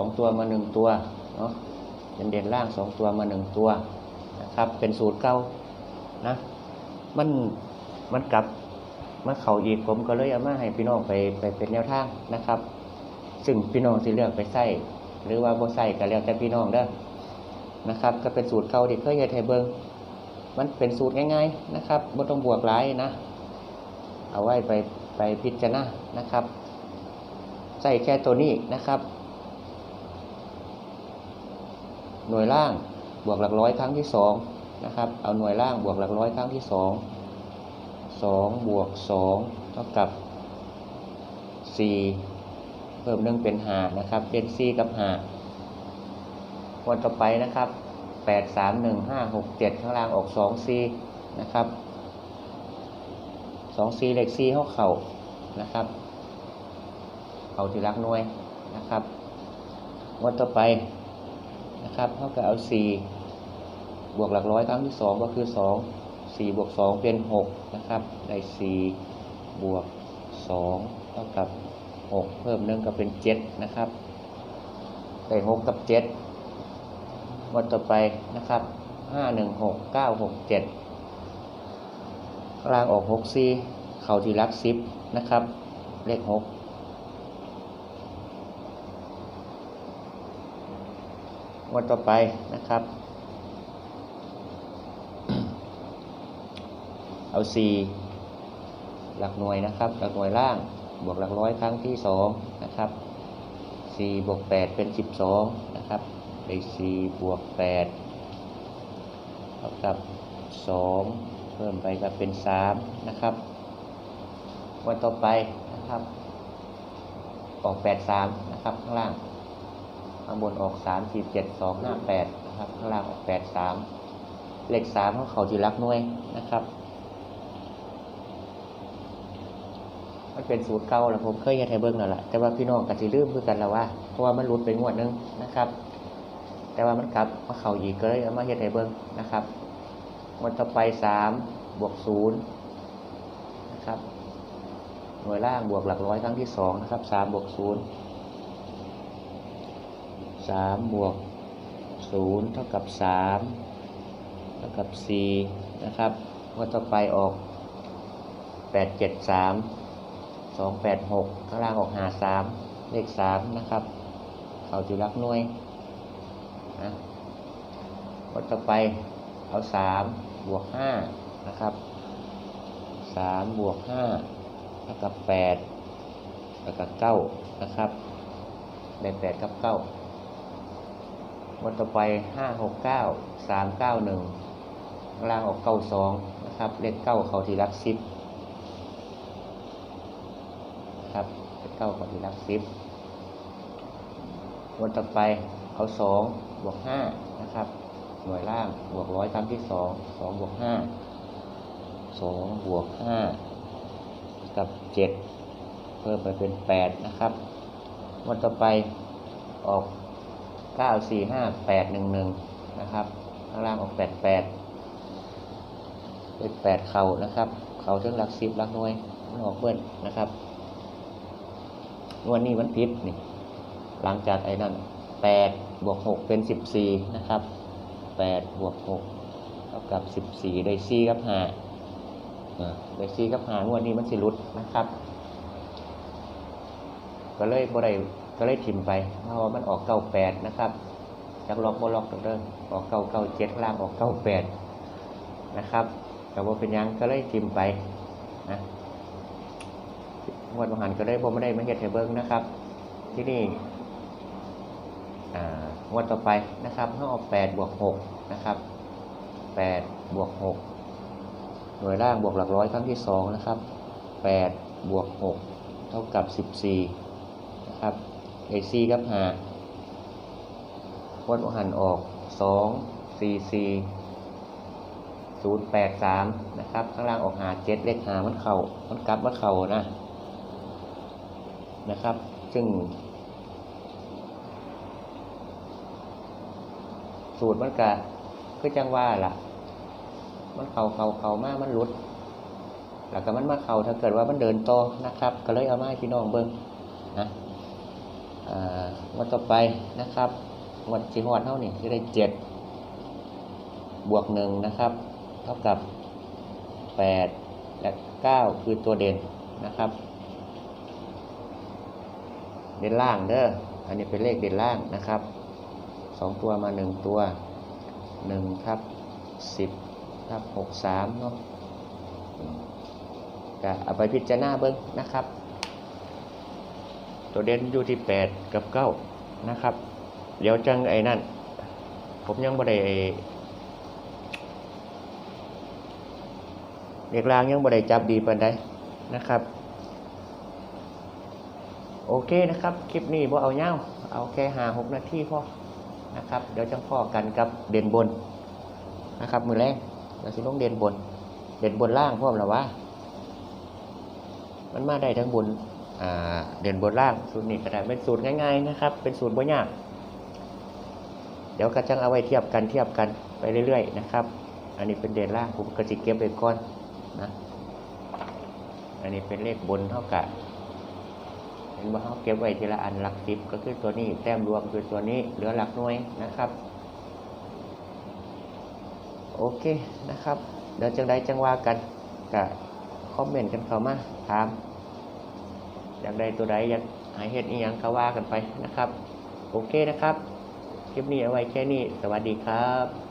องตัวมาหนึ่งตัวเนาะเด่นเด่นล่างสองตัวมาหนึ่งตัวนะครับ เป็นสูตรเก่านะมันมันกลับมาเข่าอีกผมก็เลยเอามาให้พี่น้องไปไปเป็นแนวทางนะครับ ซึ่งพี่น้องสิเลือกไปใส่หรือว่าบ่ใส่ก็แล้วแต่พี่น้องเด้อนะครับ ก็เป็นสูตรเก่าที่เคยเฮ็ดให้เบิ่งมันเป็นสูตรง่าย ๆนะครับบ่ต้องบวกหลายนะ เอาไว้ไปไปพิจารณานะครับ ใส่แค่ตัวนี้นะครับ หน่วยล่างบวกหลักร้อยครั้งที่สองนะครับ เอาหน่วยล่างบวกหลักร้อยครั้งที่สองสองบวกสองเท่ากับสี่เพิ่มหนึ่งเป็นหานะครับเป็นสี่กับหาวันต่อไปนะครับแปดสามหนึ่งห้าหกเจ็ดข้างล่างออกสองสี่นะครับสองสี่เลขสี่เข้าเข่านะครับ เข่าที่รักหน่วยนะครับวันต่อไป นะครับเท่ากับเอา 4 บวกหลักร้อยครั้งที่ 2 ก็คือ 2 4 บวก 2 เป็น 6 นะครับ ได้ 4 บวก 2 เท่ากับ 6 เพิ่มนึงก็เป็น 7 นะครับ ได้ 6 กับ 7 วัดต่อไปนะครับ 5 1 6 9 6 7 กลางออก 6 4 เข่าที่รัก 10 นะครับ เลข 6 งวดต่อไปนะครับ เอาสี่หลักหน่วยนะครับ หลักหน่วยล่าง บวกหลักร้อยครั้งที่สองนะครับสี่บวกแปดเป็นสิบสองนะครับได้สี่บวกแปดเท่ากับสองเพิ่มไปก็เป็นสามนะครับวันต่อไปนะครับ ออกแปดสามนะครับข้างล่าง ข้างบนออกสามสี่เจ็ดสองห้าแปดนะครับข้างล่างออกแปดสามเลขสามของเขาที่รักน่วยนะครับมันเป็นสูตรเก่าแล้วผมเคยเฮ็ดให้เบิ่งแล้วล่ะแต่ว่าพี่น้องก็สิลืมคือกันแล้วว่าเพราะว่ามันหลุดไปงวดนึงนะครับ แต่ว่ามันกลับมาเข้าอีกก็เลยเอามาเฮ็ดให้เบิ่งนะครับงวดต่อไปสามบวกศูนย์นะครับหน่วยล่างบวกหลักร้อยครั้งที่สองนะครับสามบวกศูนย์ สามบวกศูนย์เท่ากับสามเท่ากับสี่นะครับงวดต่อไปออกแปดเจ็ดสามสองแปดหกข้างล่างออกหาสามเลขสามนะครับเขาจุลักหน่วยนะงวดต่อไปเอาสามบวกห้านะครับสามบวกห้าเท่ากับแปดเท่ากับเก้านะครับได้แปดกับเก้า วันต่อไปห้าหกเก้าสามเก้าหนึ่งล่างออกเก้าสองนะครับ เลขเก้าเขาที่รักสิบครับเลขเก้าเขาที่รักสิบวันต่อไปเอาสองบวกห้านะครับ หน่วยล่างบวกร้อยครั้งที่สองสองบวกห้าสองบวกห้ากับเจ็ดเพิ่มไปเป็นแปดนะครับ วันต่อไปออก เก้าสี่ห้าแปดหนึ่งหนึ่งนะครับ ข้างล่างออกแปดแปดเป็นแปดเข่านะครับ เข่าถึงหลักสิบหลักหน่วยมันออกเบิ้ลนะครับวันนี้มันพิษนี่ หลังจากไอ้นั่นแปดบวกหกเป็นสิบสี่นะครับแปดบวกหกเท่ากับสิบสี่ได้สี่กับห้าได้สี่กับห้างวดนี้มันสิหลุดนะครับ ก็เลยบ่ได้ ก็เลยถิ่มไปเพราะว่ามันออกเก้าแปดนะครับจากล็อกบ่ล็อกเด้อออกเก้าเก้าเจ็ดล่างออกเก้าแปดนะครับแต่ว่าเป็นยังก็เลยถิ่มไปนะงวดมหันก็ได้บ่ไม่ได้มาเฮ็ดให้เบิ่งนะครับ ที่นี่อ่างวดต่อไปนะครับเขาเอาแปดบวกหกนะครับแปดบวกหกหน่วยล่างบวกหลักร้อยครั้งที่สองนะครับแปดบวกหกเท่ากับสิบสี่นะครับ ไอซีกับหาวัดหันออกสองสี่สี่ศูนย์แปดสามนะครับ ข้างล่างออกหาเจ็ดเลขหามันเข่ามันกลับมาเข่านะนะครับ ซึ่ง สูตรมันกะคือจังว่าล่ะ มันเข่าเข่าเข่ามากมันหลุดแล้วก็มันมาเข่าถ้าเกิดว่ามันเดินโตนะครับ ก็เลยเอามาให้พี่น้องเบิ้งนะ วดต่อไปนะครับงวดสีหอดเท่านี่จะได้เจ็ดบวกหนึ่งนะครับ เท่ากับแปดและเก้าคือตัวเด่นนะครับ เด่นล่างเด้ออันนี้เป็นเลขเด่นล่างนะครับสองตัวมาหนึ่งตัวหนึ่งทับสิบทับหกสามเนาะก็เอาไปพิจารณาเบิ้งนะครับ ตัวเด่นอยู่ที่แปดกับเก้านะครับ เดี๋ยวจังไอ้นั่น ผมยังบ่ได้เด็กลางยังบ่ได้จับดีปานใดนะครับ โอเคนะครับ คลิปนี้บ่เอาเงาเอาแค่หาหกนาทีพอนะครับ เดี๋ยวจังพ่อกันกับเด่นบนนะครับ มือแรกเราสิลงเด่นบน เด่นบนล่างพร้อมแล้วะมันมาได้ทั้งบน เด่นบนล่างสูตรนี้ก็ได้เป็นสูตรง่ายๆนะครับ เป็นสูตรบ่ยาก เดี๋ยวก็จังเอาไว้เทียบกันเทียบกันไปเรื่อยๆนะครับ อันนี้เป็นเด่นล่างผมก็จะเก็บไว้ก่อนนะอันนี้เป็นเลขบนเท่ากับเห็นว่าเขาเก็บไว้ทีละอันหลักสิบก็คือตัวนี้แต้มรวมคือตัวนี้เหลือหลักหน่วยนะครับ โอเคนะครับเดี๋ยวจังใดจังว่ากันกับคอมเมนต์กันเข้ามาถาม อยากได้ตัวใดอยากหาเห็ดอีหยังก็ว่ากันไปนะครับ โอเคนะครับ คลิปนี้เอาไว้แค่นี้ สวัสดีครับ